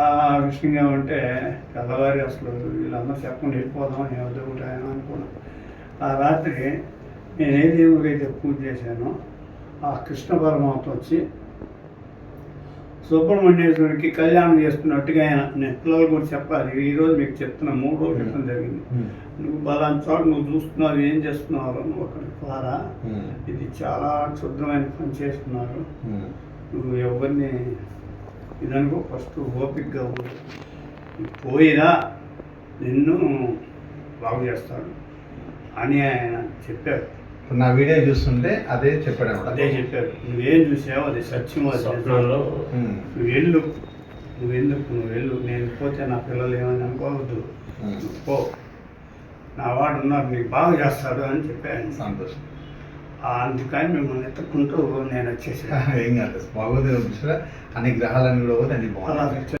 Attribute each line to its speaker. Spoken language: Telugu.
Speaker 1: ఆ విషయం ఏమంటే తెల్లవారి అసలు వీళ్ళందరూ చెప్పకుండా వెళ్ళిపోదాం ఒకటి అని అనుకున్నాను. ఆ రాత్రి నేను ఏ దేవుడికైతే పూజ చేశానో ఆ కృష్ణ పరమాత్మ వచ్చి సుబ్రహ్మణ్యేశ్వరికి కళ్యాణం చేసుకున్నట్టుగా ఆయన నేను పిల్లలు కూడా చెప్పాలి. ఈరోజు మీకు చెప్తున్నా మూడు రోజులు క్రితం జరిగింది. నువ్వు బలాన్ చోట నువ్వు చూస్తున్నావు ఏం చేస్తున్నావు నువ్వు అక్కడ ద్వారా ఇది చాలా క్షుద్రమైన పని చేస్తున్నారు. నువ్వు ఎవరిని ఇదనుకో ఫస్ట్ ఓపిక్గా ఉండు. నువ్వు పోయినా నిన్ను బాగు చేస్తాడు. అని ఆయన చెప్పారు
Speaker 2: నా వీడియో చూస్తుంటే అదే చెప్పాడు
Speaker 1: అదే చెప్పారు నువ్వేం చూసావు అది సత్యం అది నువ్వు వెళ్ళు నువ్వు ఎందుకు నువ్వు వెళ్ళు నేను పోతే నా పిల్లలు ఏమని అనుకోవద్దు. పో. నా వాడు ఉన్నారు నీకు బాగా చేస్తాడు అని చెప్పాను
Speaker 2: సంతోషం.
Speaker 1: అందుకని మిమ్మల్ని ఎత్తుకుంటూ నేను వచ్చేసాను.
Speaker 2: ఏం కాదు భగవద్గీత చూసారా అన్ని గ్రహాలన్నీ కూడా పోతే అన్ని బాగున్నాయి.